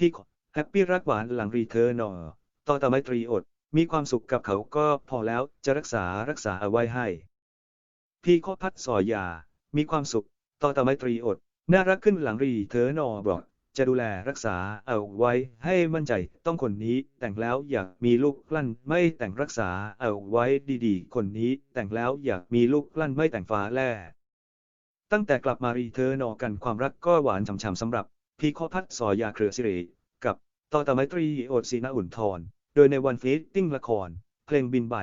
พี่ขอแฮปปี้รักหวานหลังรีเทิร์นอต่อตาไมตรีอด มีความสุขกับเขาก็พอแล้วจะรักษารักษาเอาไว้ให้ พี่ขอพัดสอยา มีความสุข ต่อตาไมตรีอด น่ารักขึ้นหลังรีเทิร์นอบอกจะดูแลรักษาเอาไว้ให้มั่นใจต้องคนนี้แต่งแล้วอยากมีลูกลั่นไม่แต่งรักษาเอาไว้ดีๆ คนนี้แต่งแล้วอยากมีลูกลั่นไม่แต่งฟ้าแล่ตั้งแต่กลับมารีเทิร์นอกันความรักก็หวานฉ่ำๆสำหรับ พี่ข้อพัดสอยาเครือสิริกับต่อตาไมตรีโอดศรีนาอุ่นทร โดยในวันฟีตติ้งละคร เพลงบินใบ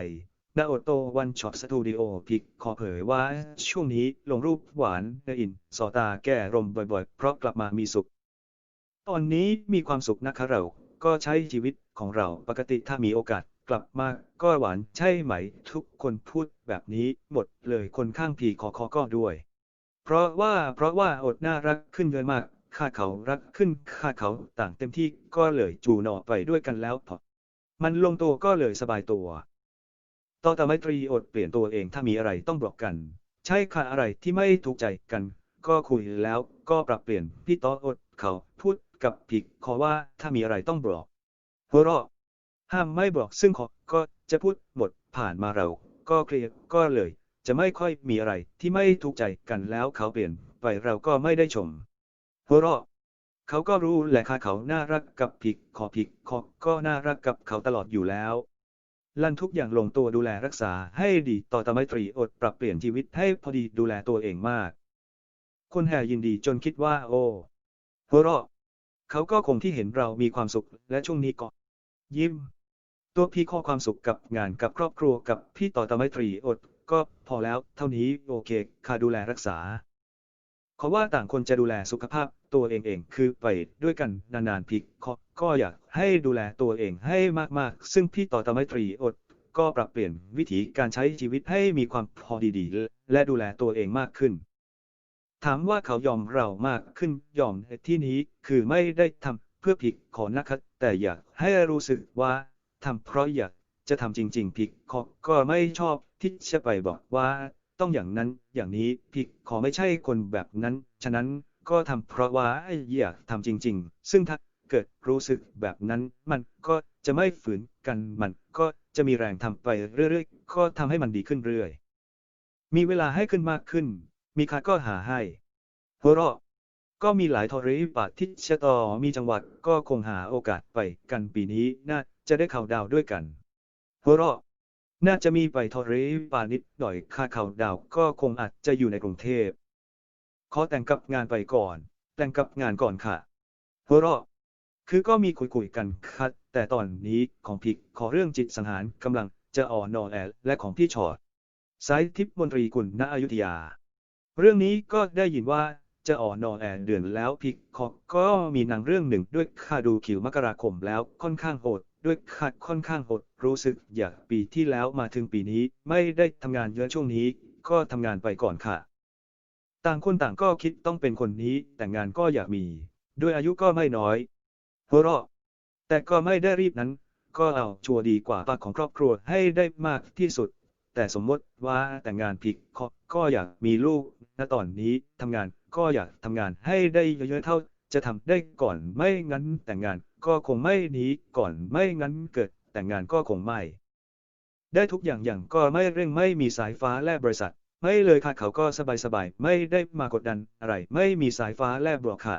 นาโอโตวันช็อตสตูดิโอพิกขอเผยว่า ช่วงนี้ลงรูปหวานในอิน สอตาแก้รมบ่อยๆ เพราะกลับมามีสุข ตอนนี้มีความสุขนะคะเรา ก็ใช้ชีวิตของเราปกติถ้ามีโอกาสกลับมาก็หวานใช่ไหม ทุกคนพูดแบบนี้หมดเลยคนข้างพีขอขอก็ด้วย เพราะว่าเพราะว่าอดน่ารักขึ้นเยอะมาก ข้าเขารักขึ้นข้าเขาต่างเต็มที่ก็เลยจูนอไปด้วยกันแล้วพอมันลงตัวก็เลยสบายตัว ต่อแต่ไมตรีอดเปลี่ยนตัวเองถ้ามีอะไรต้องบอกกัน ใช่ค่ะอะไรที่ไม่ถูกใจกัน ก็คุยแล้วก็ปรับเปลี่ยนพี่ต่ออดเขาพูดกับพิกขอว่าถ้ามีอะไรต้องบอกหัวเราะห้ามไม่บอกซึ่งขอก็จะพูดหมดผ่านมาเราก็เคลียร์ก็เลย จะไม่ค่อยมีอะไรที่ไม่ถูกใจกันแล้วเขาเปลี่ยนไปเราก็ไม่ได้ชม หัวเราะเขาก็รู้แหละค่ะเขาน่ารักกับพิกขอพิกขอก็น่ารักกับเขาตลอดอยู่แล้ว ลั่นทุกอย่างลงตัวดูแลรักษาให้ดีต่อตาไมตรีอดปรับเปลี่ยนชีวิตให้พอดีดูแลตัวเองมาก คนแห่ยินดีจนคิดว่า โอ้หัวเราะเขาก็คงที่เห็นเรามีความสุขและช่วงนี้ก็ยิ้ม ตัวพี่ข้อความสุขกับงานกับครอบครัวกับพี่ต่อตาไมตรีอดก็พอแล้วเท่านี้โอเคค่ะดูแลรักษาขอว่าต่างคนจะดูแลสุขภาพ ตัวเองเองคือไปด้วยกันนานๆพี่ขอก็อยากให้ดูแลตัวเองให้มากๆ ซึ่งพี่ต่อตาไมตรีอด ก็ปรับเปลี่ยนวิถีการใช้ชีวิตให้มีความพอดีๆ และดูแลตัวเองมากขึ้น ถามว่าเขายอมเรามากขึ้นยอมในที่นี้คือไม่ได้ทำเพื่อผิดขอนะครับแต่อยากให้รู้สึกว่าทำเพราะอยากจะทำจริง ๆ ผิดขอก็ไม่ชอบที่จะไปบอกว่า ต้องอย่างนั้นอย่างนี้ผิดขอไม่ใช่คนแบบนั้น ฉะนั้น ก็ทำเพราะว่าอยากทำจริง ๆ ซึ่งถ้าเกิดรู้สึกแบบนั้น มันก็จะไม่ฝืนกันมันก็จะมีแรงทำไปเรื่อยๆ ก็ทำให้มันดีขึ้นเรื่อย มีเวลาให้ขึ้นมากขึ้น มีค่าก็หาให้หัวเราะก็มีหลายทอริปาที่ชะตอมีจังหวัดก็คงหาโอกาสไปกันปีนี้น่าจะได้ข่าวดาวด้วยกันหัวเราะน่าจะมีไปทอริปานิดหน่อยค่าข่าวดาวก็คงอาจจะอยู่ในกรุงเทพ ขอแต่งกับงานไปก่อน แต่งกับงานก่อนค่ะหัวเราะคือก็มีคุยๆกันค่ะแต่ตอนนี้ของพิกขอเรื่องจิตสังหารกำลังจะอ่อนนอแอและของพี่ชอดสายทิพย์มนตรีกุลณอยุธยา เรื่องนี้ก็ได้ยินว่าจะอ่อนนอแอเดือนแล้วพิกขอก็มีหนังเรื่องหนึ่งด้วยค่าดูคิวมกราคมแล้วค่อนข้างโหด ด้วยค่าค่อนข้างโหด รู้สึกอยากปีที่แล้วมาถึงปีนี้ไม่ได้ทำงานเยอะช่วงนี้ ก็ทำงานไปก่อนค่ะ ต่างคนต่างก็คิดต้องเป็นคนนี้ แต่งงานก็อยากมี ด้วยอายุก็ไม่น้อยหัวเราะแต่ก็ไม่ได้รีบนั้น ก็เอาชัวร์ดีกว่าปากของครอบครัวให้ได้มากที่สุด แต่สมมติว่าแต่งงานผิดขอก็อยากมีลูกณตอนนี้ทำงานก็อยากทำงานให้ได้เยอะๆเท่า จะทำได้ก่อนไม่งั้นแต่งงานก็คงไม่นี้ก่อนไม่งั้นเกิดแต่งงานก็คงไม่ ได้ทุกอย่างอย่างก็ไม่เร่งไม่มีสายฟ้าและบริษัท ไม่เลยค่ะเขาก็สบายๆ ไม่ได้มากดดันอะไร ไม่มีสายฟ้าแลบหรอกค่ะ